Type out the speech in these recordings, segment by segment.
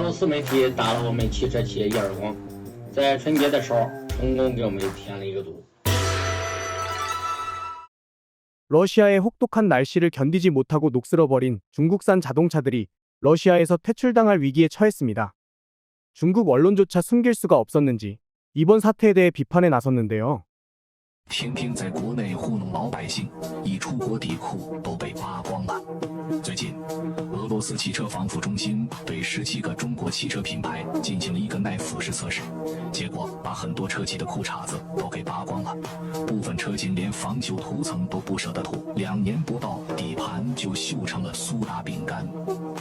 罗斯媒体打了我们汽车企业一耳光，在春节的时候成功给我们添了一个堵。 러시아의 혹독한 날씨를 견디지 못하고 녹슬어버린 중국산 자동차들이 러시아에서 퇴출당할 위기에 처했습니다. 중국 언론조차 숨길 수가 없었는지 이번 사태에 대해 비판에 나섰는데요. 天天在国内糊弄老百姓，一出国底裤都被扒光了。最近，俄罗斯汽车防腐中心对十七个中国汽车品牌进行了一个耐腐蚀测试，结果把很多车企的裤衩子都给扒光了，部分车型连防锈涂层都不舍得涂，两年不到，底盘就锈成了苏打饼干。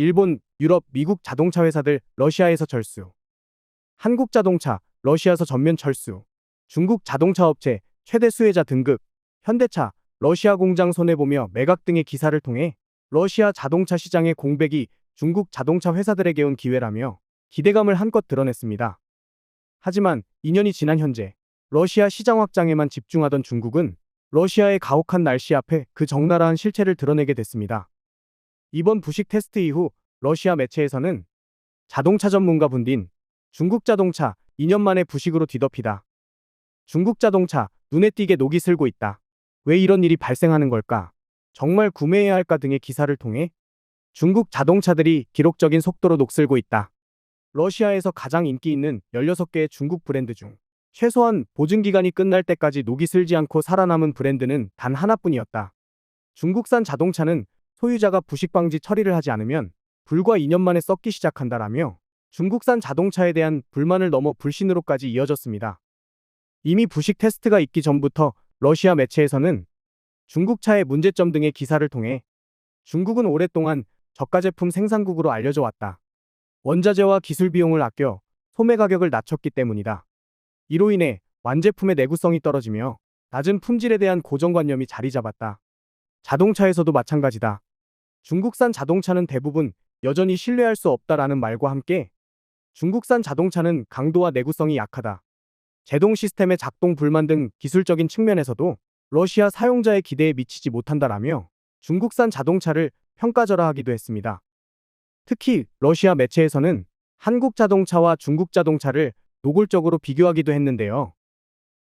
일본, 유럽, 미국 자동차 회사들 러시아에서 철수, 한국 자동차 러시아에서 전면 철수, 중국 자동차 업체 최대 수혜자 등급, 현대차 러시아 공장 손해보며 매각 등의 기사를 통해 러시아 자동차 시장의 공백이 중국 자동차 회사들에게 온 기회라며 기대감을 한껏 드러냈습니다. 하지만 2년이 지난 현재 러시아 시장 확장에만 집중하던 중국은 러시아의 가혹한 날씨 앞에 그 적나라한 실체를 드러내게 됐습니다. 이번 부식 테스트 이후 러시아 매체에서는 자동차 전문가 분딘 중국 자동차 2년 만에 부식으로 뒤덮이다. 중국 자동차 눈에 띄게 녹이 슬고 있다. 왜 이런 일이 발생하는 걸까? 정말 구매해야 할까 등의 기사를 통해 중국 자동차들이 기록적인 속도로 녹슬고 있다. 러시아에서 가장 인기 있는 16개의 중국 브랜드 중 최소한 보증 기간이 끝날 때까지 녹이 슬지 않고 살아남은 브랜드는 단 하나뿐이었다. 중국산 자동차는 소유자가 부식 방지 처리를 하지 않으면 불과 2년 만에 썩기 시작한다라며 중국산 자동차에 대한 불만을 넘어 불신으로까지 이어졌습니다. 이미 부식 테스트가 있기 전부터 러시아 매체에서는 중국차의 문제점 등의 기사를 통해 중국은 오랫동안 저가 제품 생산국으로 알려져 왔다. 원자재와 기술 비용을 아껴 소매 가격을 낮췄기 때문이다. 이로 인해 완제품의 내구성이 떨어지며 낮은 품질에 대한 고정관념이 자리 잡았다. 자동차에서도 마찬가지다. 중국산 자동차는 대부분 여전히 신뢰할 수 없다라는 말과 함께 중국산 자동차는 강도와 내구성이 약하다. 제동 시스템의 작동 불만 등 기술적인 측면에서도 러시아 사용자의 기대에 미치지 못한다라며 중국산 자동차를 평가절하하기도 했습니다. 특히 러시아 매체에서는 한국 자동차와 중국 자동차를 노골적으로 비교하기도 했는데요.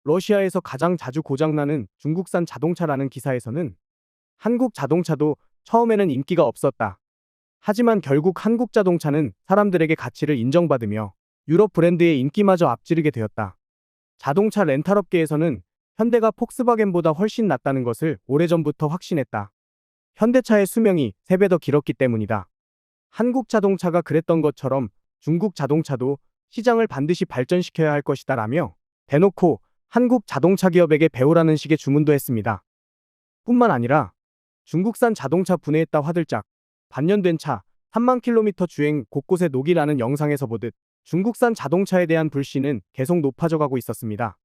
러시아에서 가장 자주 고장나는 중국산 자동차라는 기사에서는 한국 자동차도 처음에는 인기가 없었다. 하지만 결국 한국 자동차는 사람들에게 가치를 인정받으며 유럽 브랜드의 인기마저 앞지르게 되었다. 자동차 렌탈업계에서는 현대가 폭스바겐보다 훨씬 낫다는 것을 오래전부터 확신했다. 현대차의 수명이 3배 더 길었기 때문이다. 한국 자동차가 그랬던 것처럼 중국 자동차도 시장을 반드시 발전시켜야 할 것이다 라며 대놓고 한국 자동차 기업에게 배우라는 식의 주문도 했습니다. 뿐만 아니라 중국산 자동차 분해했다 화들짝 반년된 차 3만 킬로미터 주행 곳곳에 녹이라는 영상에서 보듯 중국산 자동차에 대한 불신은 계속 높아져 가고 있었습니다.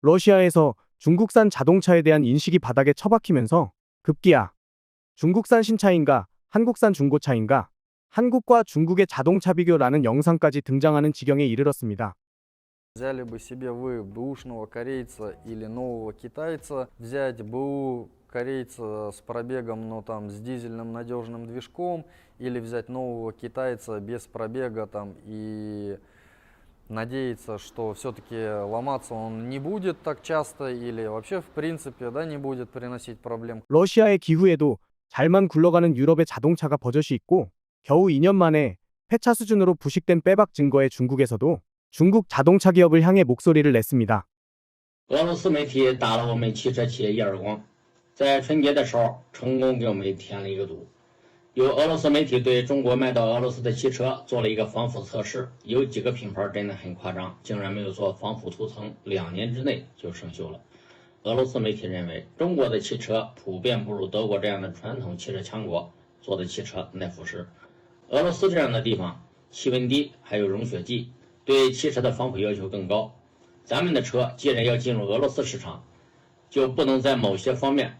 러시아에서 중국산 자동차에 대한 인식이 바닥에 처박히면서 급기야 중국산 신차인가 한국산 중고차인가 한국과 중국의 자동차 비교라는 영상까지 등장하는 지경에 이르렀습니다. Взяли бы себе вы бэушного корейца или нового китайца, взять БУ корейца с пробегом, но там с дизельным надежным движком, или взять нового китайца без пробега там и надеяться, что все-таки ломаться он не будет так часто или вообще в принципе да, не будет приносить проблем. 러시아의 기후에도 잘만 굴러가는 유럽의 자동차가 버젓이 있고 겨우 2년 만에 폐차 수준으로 부식된 빼박 증거에 중국에서도 중국 자동차 기업을 향해 목소리를 냈습니다. 俄罗斯媒体打了我们汽车企业一耳光， 在春节的时候成功给我们添了一个堵。有俄罗斯媒体对中国卖到俄罗斯的汽车做了一个防腐测试，有几个品牌真的很夸张，竟然没有做防腐涂层，两年之内就生锈了。俄罗斯媒体认为，中国的汽车普遍不如德国这样的传统汽车强国做的汽车耐腐蚀。俄罗斯这样的地方气温低，还有融雪剂，对汽车的防腐要求更高。咱们的车既然要进入俄罗斯市场，就不能在某些方面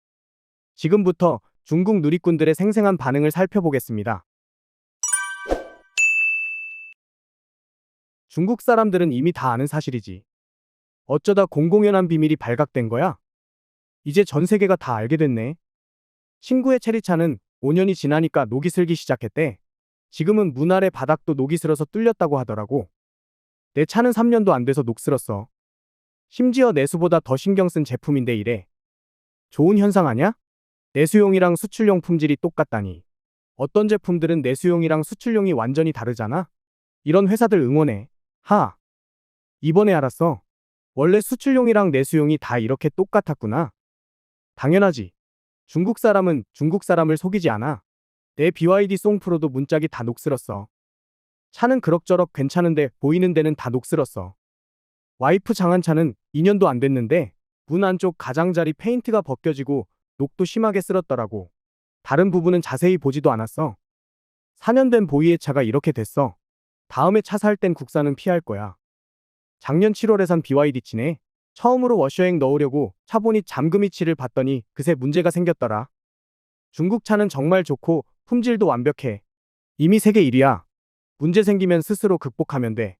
지금부터 중국 누리꾼들의 생생한 반응을 살펴보겠습니다. 중국 사람들은 이미 다 아는 사실이지. 어쩌다 공공연한 비밀이 발각된 거야? 이제 전 세계가 다 알게 됐네. 친구의 체리차는 5년이 지나니까 녹이 슬기 시작했대. 지금은 문 아래 바닥도 녹이 슬어서 뚫렸다고 하더라고. 내 차는 3년도 안 돼서 녹슬었어. 심지어 내수보다 더 신경 쓴 제품인데 이래. 좋은 현상 아냐? 내수용이랑 수출용 품질이 똑같다니. 어떤 제품들은 내수용이랑 수출용이 완전히 다르잖아? 이런 회사들 응원해. 하. 이번에 알았어. 원래 수출용이랑 내수용이 다 이렇게 똑같았구나. 당연하지. 중국 사람은 중국 사람을 속이지 않아. 내 BYD 송프로도 문짝이 다 녹슬었어. 차는 그럭저럭 괜찮은데 보이는 데는 다 녹슬었어. 와이프 장한 차는 2년도 안 됐는데 문 안쪽 가장자리 페인트가 벗겨지고 녹도 심하게 쓸었더라고. 다른 부분은 자세히 보지도 않았어. 4년 된 보이의 차가 이렇게 됐어. 다음에 차 살 땐 국산은 피할 거야. 작년 7월에 산 BYD 치네. 처음으로 워셔액 넣으려고 차 보니 잠금 위치를 봤더니 그새 문제가 생겼더라. 중국 차는 정말 좋고 품질도 완벽해. 이미 세계 1위야. 문제 생기면 스스로 극복하면 돼.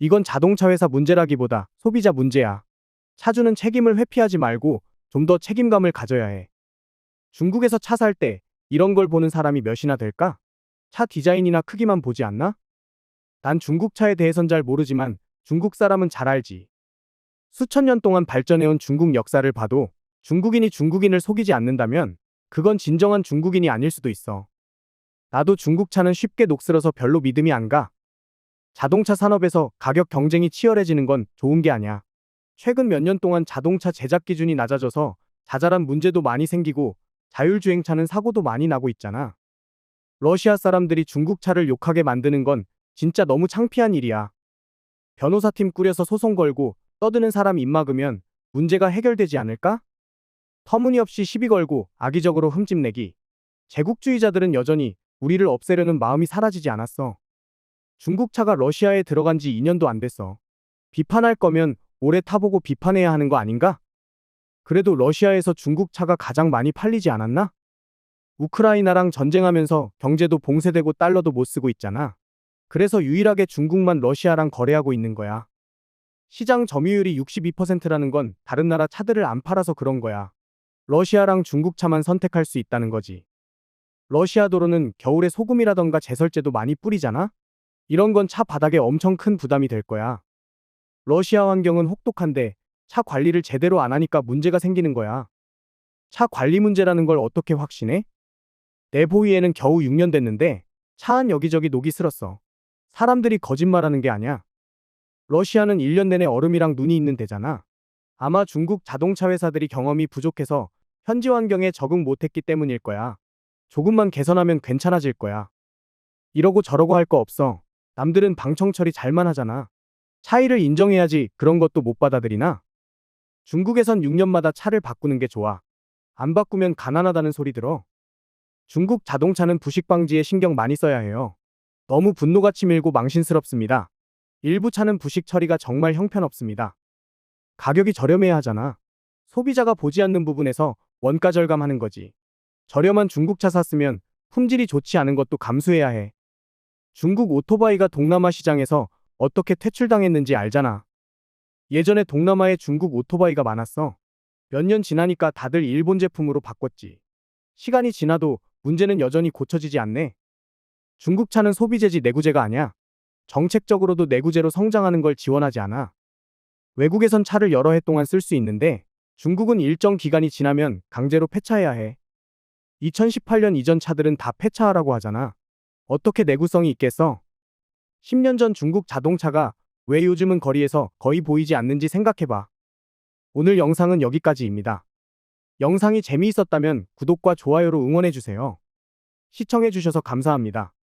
이건 자동차 회사 문제라기보다 소비자 문제야. 차주는 책임을 회피하지 말고 좀 더 책임감을 가져야 해. 중국에서 차 살 때 이런 걸 보는 사람이 몇이나 될까? 차 디자인이나 크기만 보지 않나? 난 중국 차에 대해선 잘 모르지만 중국 사람은 잘 알지. 수천 년 동안 발전해온 중국 역사를 봐도 중국인이 중국인을 속이지 않는다면 그건 진정한 중국인이 아닐 수도 있어. 나도 중국 차는 쉽게 녹슬어서 별로 믿음이 안 가. 자동차 산업에서 가격 경쟁이 치열해지는 건 좋은 게 아니야. 최근 몇 년 동안 자동차 제작 기준이 낮아져서 자잘한 문제도 많이 생기고 자율주행차는 사고도 많이 나고 있잖아. 러시아 사람들이 중국 차를 욕하게 만드는 건 진짜 너무 창피한 일이야. 변호사팀 꾸려서 소송 걸고 떠드는 사람 입 막으면 문제가 해결되지 않을까? 터무니없이 시비 걸고 악의적으로 흠집내기. 제국주의자들은 여전히 우리를 없애려는 마음이 사라지지 않았어. 중국 차가 러시아에 들어간 지 2년도 안 됐어. 비판할 거면 오래 타보고 비판해야 하는 거 아닌가? 그래도 러시아에서 중국 차가 가장 많이 팔리지 않았나? 우크라이나랑 전쟁하면서 경제도 봉쇄되고 달러도 못 쓰고 있잖아. 그래서 유일하게 중국만 러시아랑 거래하고 있는 거야. 시장 점유율이 62%라는 건 다른 나라 차들을 안 팔아서 그런 거야. 러시아랑 중국 차만 선택할 수 있다는 거지. 러시아 도로는 겨울에 소금이라던가 제설제도 많이 뿌리잖아? 이런 건 차 바닥에 엄청 큰 부담이 될 거야. 러시아 환경은 혹독한데 차 관리를 제대로 안 하니까 문제가 생기는 거야. 차 관리 문제라는 걸 어떻게 확신해? 내 보이에는 겨우 6년 됐는데 차 안 여기저기 녹이 슬었어. 사람들이 거짓말하는 게 아니야. 러시아는 1년 내내 얼음이랑 눈이 있는 데잖아. 아마 중국 자동차 회사들이 경험이 부족해서 현지 환경에 적응 못했기 때문일 거야. 조금만 개선하면 괜찮아질 거야. 이러고 저러고 할 거 없어. 남들은 방청 처리 잘만 하잖아. 차이를 인정해야지 그런 것도 못 받아들이나? 중국에선 6년마다 차를 바꾸는 게 좋아. 안 바꾸면 가난하다는 소리 들어. 중국 자동차는 부식 방지에 신경 많이 써야 해요. 너무 분노가 치밀고 망신스럽습니다. 일부 차는 부식 처리가 정말 형편없습니다. 가격이 저렴해야 하잖아. 소비자가 보지 않는 부분에서 원가 절감하는 거지. 저렴한 중국차 샀으면 품질이 좋지 않은 것도 감수해야 해. 중국 오토바이가 동남아 시장에서 어떻게 퇴출당했는지 알잖아. 예전에 동남아에 중국 오토바이가 많았어. 몇 년 지나니까 다들 일본 제품으로 바꿨지. 시간이 지나도 문제는 여전히 고쳐지지 않네. 중국 차는 소비재지 내구재가 아니야. 정책적으로도 내구재로 성장하는 걸 지원하지 않아. 외국에선 차를 여러 해 동안 쓸 수 있는데 중국은 일정 기간이 지나면 강제로 폐차해야 해. 2018년 이전 차들은 다 폐차하라고 하잖아. 어떻게 내구성이 있겠어? 10년 전 중국 자동차가 왜 요즘은 거리에서 거의 보이지 않는지 생각해봐. 오늘 영상은 여기까지입니다. 영상이 재미있었다면 구독과 좋아요로 응원해주세요. 시청해주셔서 감사합니다.